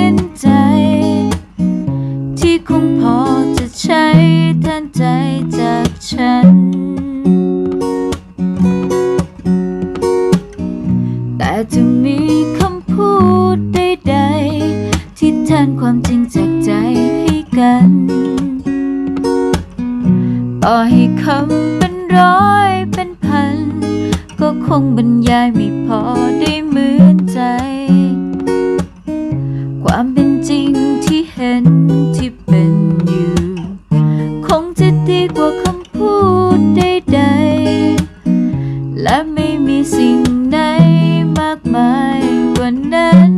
น จากฉัน แต่จะมีคำพูดใดๆ ที่แทนความจริงจากใจให้กัน ต่อให้คำเป็นร้อยเป็นพัน ก็คงบรรยายไม่พอได้เหมือนใจ ความเป็น ไม่มีสิ่งไหนมากมายกว่านั้น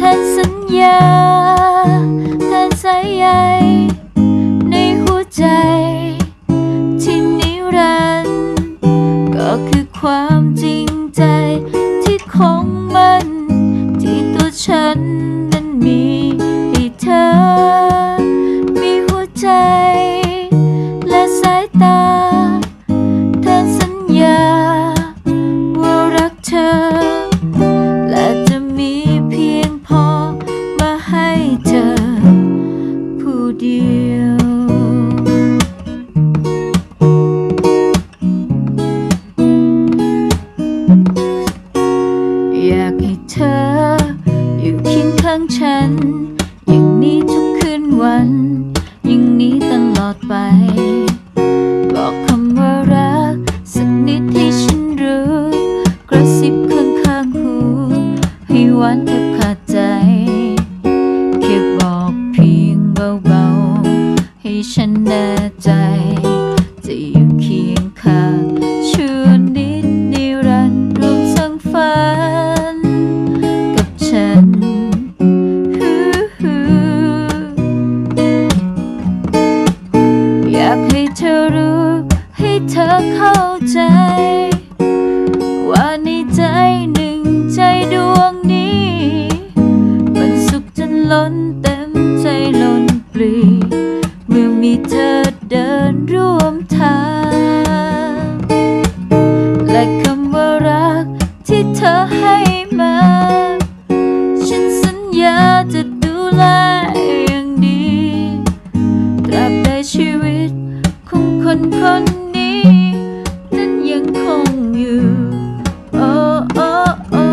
ท่านสัญญา ท่านสายใยในหัวใจ ที่นิรันดร์ก็คือความ dear. ฉันแน่ใจ จะอยู่เคียงข้างชั่วนิดนิรันดร์รวมสร้างฝัน กับฉันอยากให้เธอรู้ ให้เธอเข้าใจ ร่วมทาง และคำว่ารักที่เธอให้มา ฉันสัญญาจะดูแลอย่างดีตราบใดชีวิตของคนคนนี้ นั้นยังคงอยู่โอ้โอ้โอ้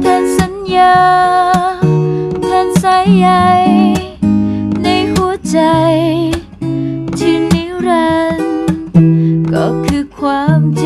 แทนสัญญาแทนสายใยในหัวใจ ก็คือความจริง